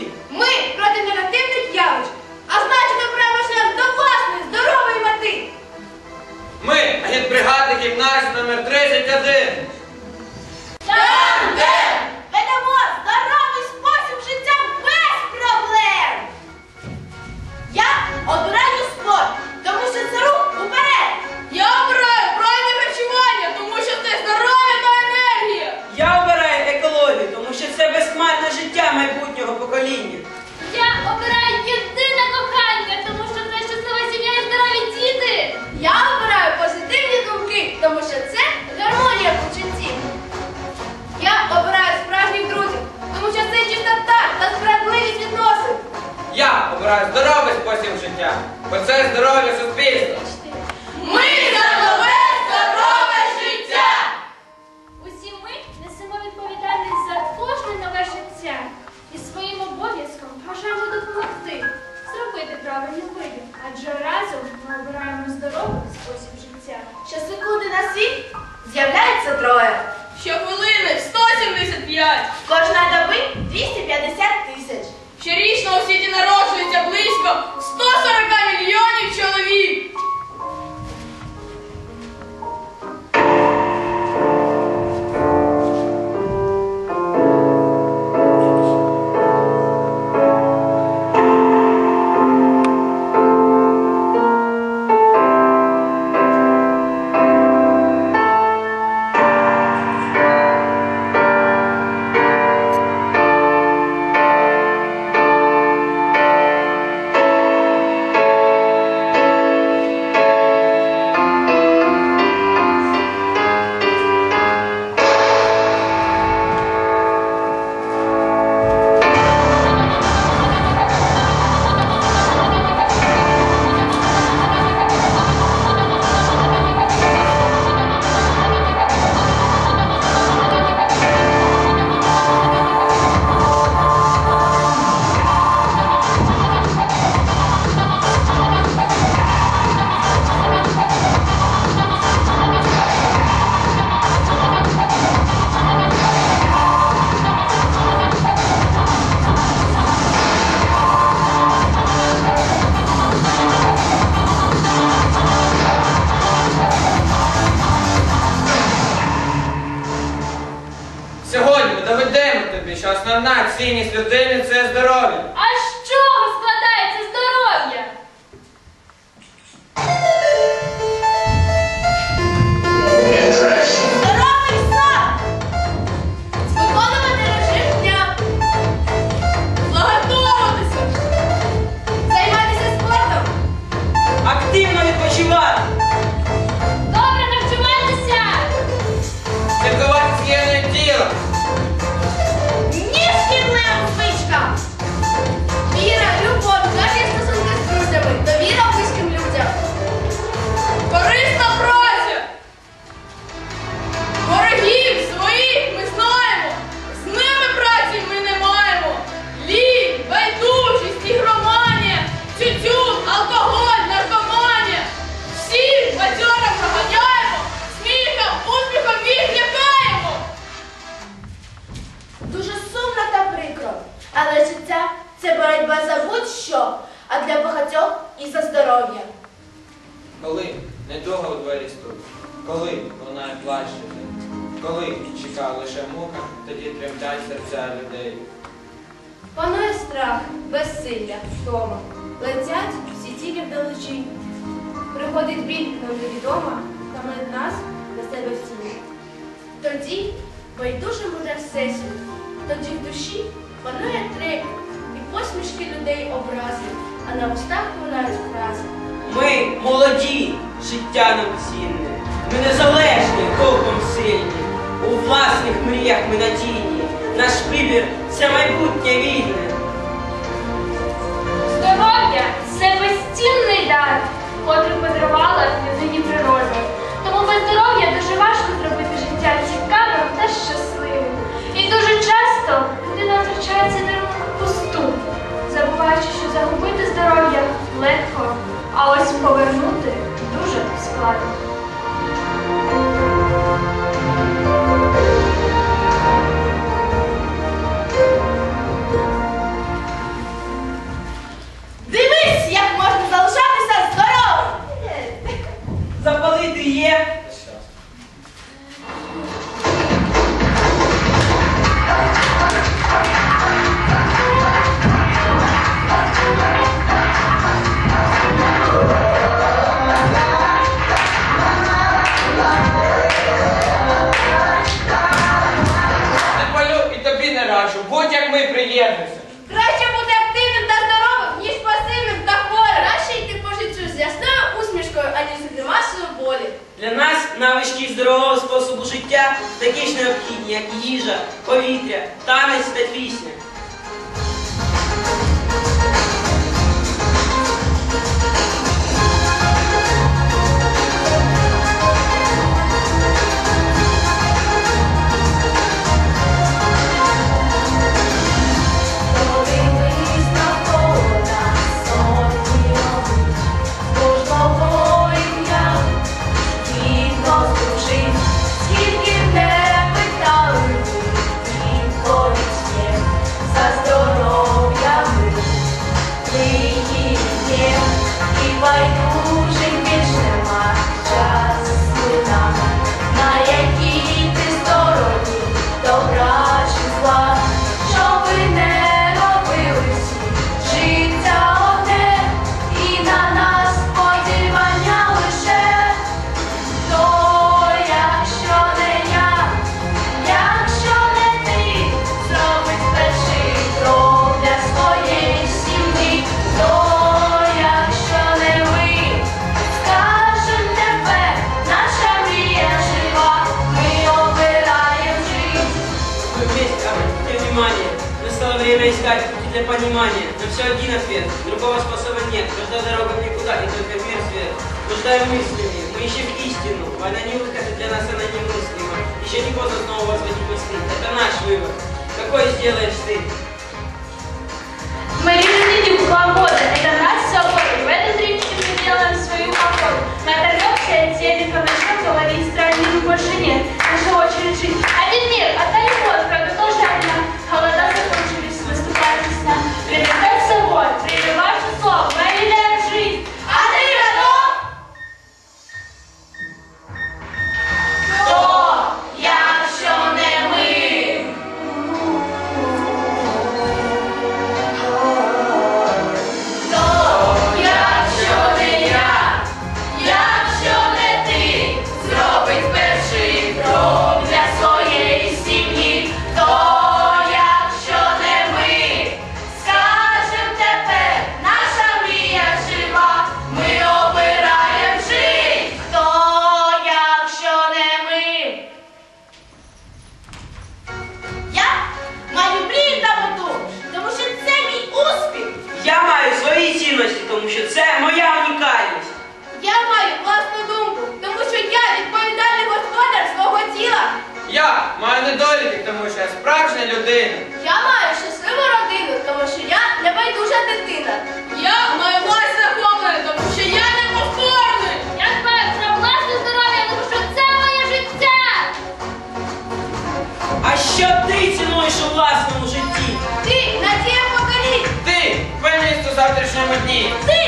Sim. Muito обирає здоровий спосіб життя, бо це здоров'я суспільства. Основна цінність людини це здоров'я. Летять всі тілі вдалечі. Приходить біль нам невідома, та ми нас до себе всі. Тоді байдуже буде всесвіт, тоді в душі панує трепет, і посмішки людей образи, а на устах лунають фрази. Ми молоді, життя нам цінне. Ми незалежні, духом сильні. У власних мріях ми надійні. Наш вибір це майбутнє вільне. Здоров'я це безцінний дар, котрий подарувала людині природа. Тому без здоров'я дуже важко зробити життя цікавим та щасливим. І дуже часто людина втрачається на дарунок такі ж необхідні, як їжа, повітря, танець та пісня. Непонимание. На все один ответ. Другого способа нет. Нужна дорога в никуда, и только мир свет. Блуждаем мыслями, мы ищем истину. Война не выход, и для нас она немыслима. Еще не поздно снова возводить мысли. Это наш вывод. Какой сделаешь ты? Мы решили не свобода, это наша свобода. И в этом трепете мы делаем свою походу. Маю недоліки, тому що я справжня людина. Я маю щасливу родину, тому що я небайдужа дитина. Я маю власть захоплене, тому що я неповторний. Я дбаю про власне здоров'я, тому що це моє життя. А що ти цінуєш у власному житті? Ти надія поколінь. Ти певність у завтрашньому дні. Ти